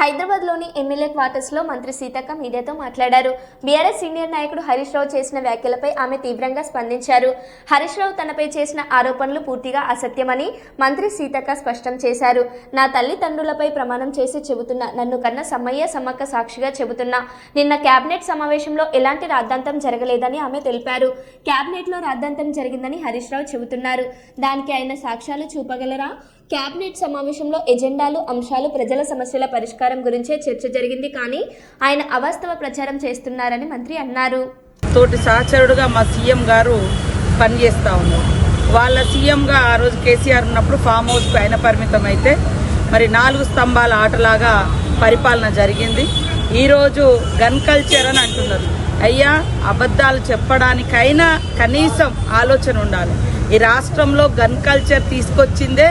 హైదరాబాద్లోని ఎమ్మెల్యే క్వార్టర్స్లో మంత్రి సీతక్క మీడియాతో మాట్లాడారు. బీఆర్ఎస్ సీనియర్ నాయకుడు హరీష్ రావు చేసిన వ్యాఖ్యలపై ఆమె తీవ్రంగా స్పందించారు. హరీష్ రావు తనపై చేసిన ఆరోపణలు పూర్తిగా అసత్యమని మంత్రి సీతక్క స్పష్టం చేశారు. నా తల్లిదండ్రులపై ప్రమాణం చేసి చెబుతున్నా నన్ను కన్న సమ్మయ్య సమ్మక్క సాక్షిగా చెబుతున్నా. నిన్న కేబినెట్ సమావేశంలో ఎలాంటి రాద్ధాంతం జరగలేదని ఆమె తెలిపారు. కేబినెట్లో రాద్ధాంతం జరిగిందని హరీష్ రావు చెబుతున్నారు. దానికి ఆయన సాక్ష్యాలు చూపగలరా? కేబినెట్ సమావేశంలో ఎజెండాలు అంశాలు ప్రజల సమస్యల పరిష్కారం గురించే చర్చ జరిగింది. కానీ ఆయన అవాస్తవ ప్రచారం చేస్తున్నారని మంత్రి అన్నారు. తోటి సహచరుడుగా మా సీఎం గారు పనిచేస్తూ ఉన్నారు. వాళ్ళ సీఎంగా ఆ రోజు కేసీఆర్ ఉన్నప్పుడు ఫామ్ హౌస్కు ఆయన పరిమితం అయితే మరి నాలుగు స్తంభాల ఆటలాగా పరిపాలన జరిగింది. ఈరోజు గన్ కల్చర్ అని అంటున్నారు. అయ్యా అబద్ధాలు చెప్పడానికైనా కనీసం ఆలోచన ఉండాలి. ఈ రాష్ట్రంలో గన్ కల్చర్ తీసుకొచ్చిందే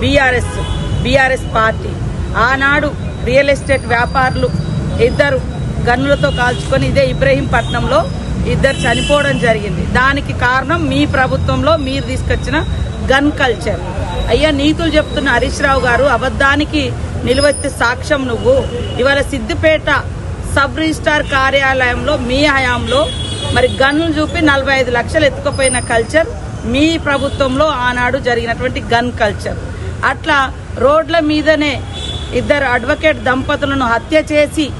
బీఆర్ఎస్ బీఆర్ఎస్ పార్టీ. ఆనాడు రియల్ ఎస్టేట్ వ్యాపారులు ఇద్దరు గన్నులతో కాల్చుకొని ఇదే ఇబ్రహీంపట్నంలో ఇద్దరు చనిపోవడం జరిగింది. దానికి కారణం మీ ప్రభుత్వంలో మీరు తీసుకొచ్చిన గన్ కల్చర్. అయ్యా నీతులు చెప్తున్న హరీష్ రావు గారు అబద్ధానికి నిలువెత్తే సాక్ష్యం నువ్వు. ఇవాళ సిద్దిపేట సబ్ రిజిస్టార్ కార్యాలయంలో మీ హయాంలో మరి గన్ను చూపి నలభై ఐదు లక్షలు ఎత్తుకుపోయిన కల్చర్ మీ ప్రభుత్వంలో ఆనాడు జరిగినటువంటి గన్ కల్చర్. అట్లా రోడ్ల మీదనే ఇద్దరు అడ్వకేట్ దంపతులను హత్య చేసి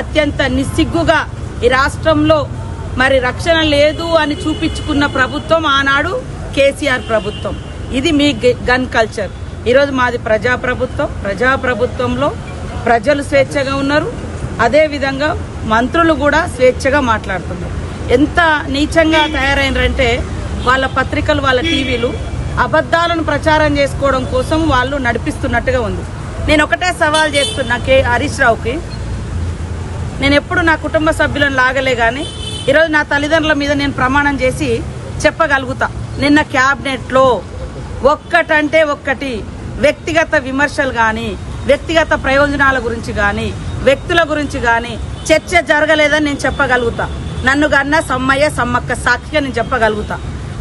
అత్యంత నిస్సిగ్గుగా ఈ రాష్ట్రంలో మరి రక్షణ లేదు అని చూపించుకున్న ప్రభుత్వం ఆనాడు కేసీఆర్ ప్రభుత్వం. ఇది మీ గన్ కల్చర్. ఈరోజు మాది ప్రజాప్రభుత్వం. ప్రజాప్రభుత్వంలో ప్రజలు స్వేచ్ఛగా ఉన్నారు. అదేవిధంగా మంత్రులు కూడా స్వేచ్ఛగా మాట్లాడుతున్నారు. ఎంత నీచంగా తయారైనరంటే వాళ్ళ పత్రికలు వాళ్ళ టీవీలు అబద్ధాలను ప్రచారం చేసుకోవడం కోసం వాళ్ళు నడిపిస్తున్నట్టుగా ఉంది. నేను ఒకటే సవాల్ చేస్తున్నా కే హరీష్ రావుకి. నేను ఎప్పుడు నా కుటుంబ సభ్యులను లాగలే కానీ ఈరోజు నా తల్లిదండ్రుల మీద నేను ప్రమాణం చేసి చెప్పగలుగుతా. నిన్న క్యాబినెట్లో ఒక్కటంటే ఒక్కటి వ్యక్తిగత విమర్శలు కానీ వ్యక్తిగత ప్రయోజనాల గురించి కానీ వ్యక్తుల గురించి కానీ చర్చ జరగలేదని నేను చెప్పగలుగుతా. నన్ను కన్నా సమ్మయ్య సమ్మక్క సాక్షిగా నేను చెప్పగలుగుతా.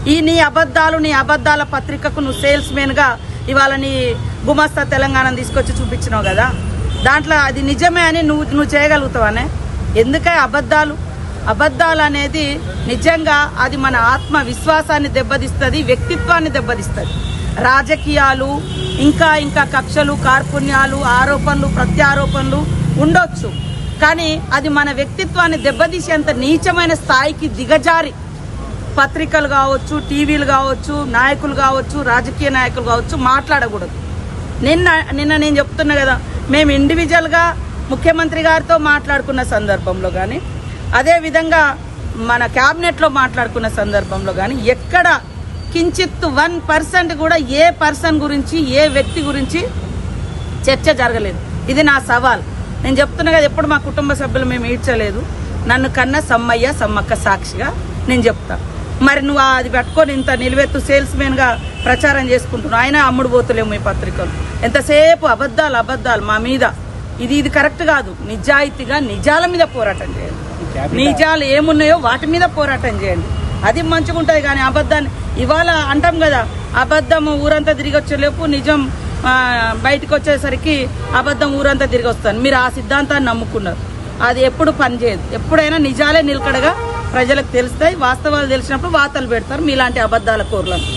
ఈ నీ అబద్ధాలు నీ అబద్ధాల పత్రికకు నువ్వు సేల్స్ మెన్గా ఇవాళ నీ గుమస్తా తెలంగాణ తీసుకొచ్చి చూపించినావు కదా? దాంట్లో అది నిజమే అని నువ్వు నువ్వు చేయగలుగుతావనే? ఎందుకే అబద్ధాలు? అబద్ధాలు అనేది నిజంగా అది మన ఆత్మ విశ్వాసాన్ని దెబ్బతీస్తుంది వ్యక్తిత్వాన్ని దెబ్బతీస్తుంది. రాజకీయాలు ఇంకా ఇంకా కక్షలు కార్పుణ్యాలు ఆరోపణలు ప్రత్యారోపణలు ఉండొచ్చు. కానీ అది మన వ్యక్తిత్వాన్ని దెబ్బతీసేంత నీచమైన స్థాయికి దిగజారి. పత్రికలు కావచ్చు టీవీలు కావచ్చు నాయకులు కావచ్చు రాజకీయ నాయకులు కావచ్చు మాట్లాడకూడదు. నిన్న నిన్న నేను చెప్తున్నా కదా మేము ఇండివిజువల్గా ముఖ్యమంత్రి గారితో మాట్లాడుకున్న సందర్భంలో కానీ అదేవిధంగా మన క్యాబినెట్లో మాట్లాడుకున్న సందర్భంలో కానీ ఎక్కడ కించిత్ వన్ పర్సెంట్ కూడా ఏ పర్సన్ గురించి ఏ వ్యక్తి గురించి చర్చ జరగలేదు. ఇది నా సవాల్. నేను చెప్తున్నా కదా ఎప్పుడు మా కుటుంబ సభ్యులు మేము ఈడ్చలేదు. నన్ను కన్నా సమ్మయ్య సమ్మక్క సాక్షిగా నేను చెప్తాను మరి నువ్వు అది పట్టుకొని ఇంత నిలువెత్తు సేల్స్గా ప్రచారం చేసుకుంటున్నావు. ఆయన అమ్ముడు పోతలేము మీ పత్రికలు. ఎంతసేపు అబద్ధాలు అబద్ధాలు మా మీద. ఇది ఇది కరెక్ట్ కాదు. నిజాయితీగా నిజాల మీద పోరాటం చేయండి. నిజాలు ఏమున్నాయో వాటి మీద పోరాటం చేయండి. అది మంచిగా ఉంటుంది కానీ అబద్ధాన్ని ఇవాళ అంటాం కదా అబద్ధం ఊరంతా తిరిగి వచ్చేలోపు నిజం బయటకు వచ్చేసరికి అబద్ధం ఊరంతా తిరిగి వస్తాను మీరు ఆ సిద్ధాంతాన్ని నమ్ముకున్నారు. అది ఎప్పుడు పనిచేయదు ఎప్పుడైనా నిజాలే నిలకడగా ప్రజలకు తెలుస్తాయి వాస్తవాలు తెలిసినప్పుడు వార్తలు పెడతారు. మీలాంటి అబద్ధాల కూరలను.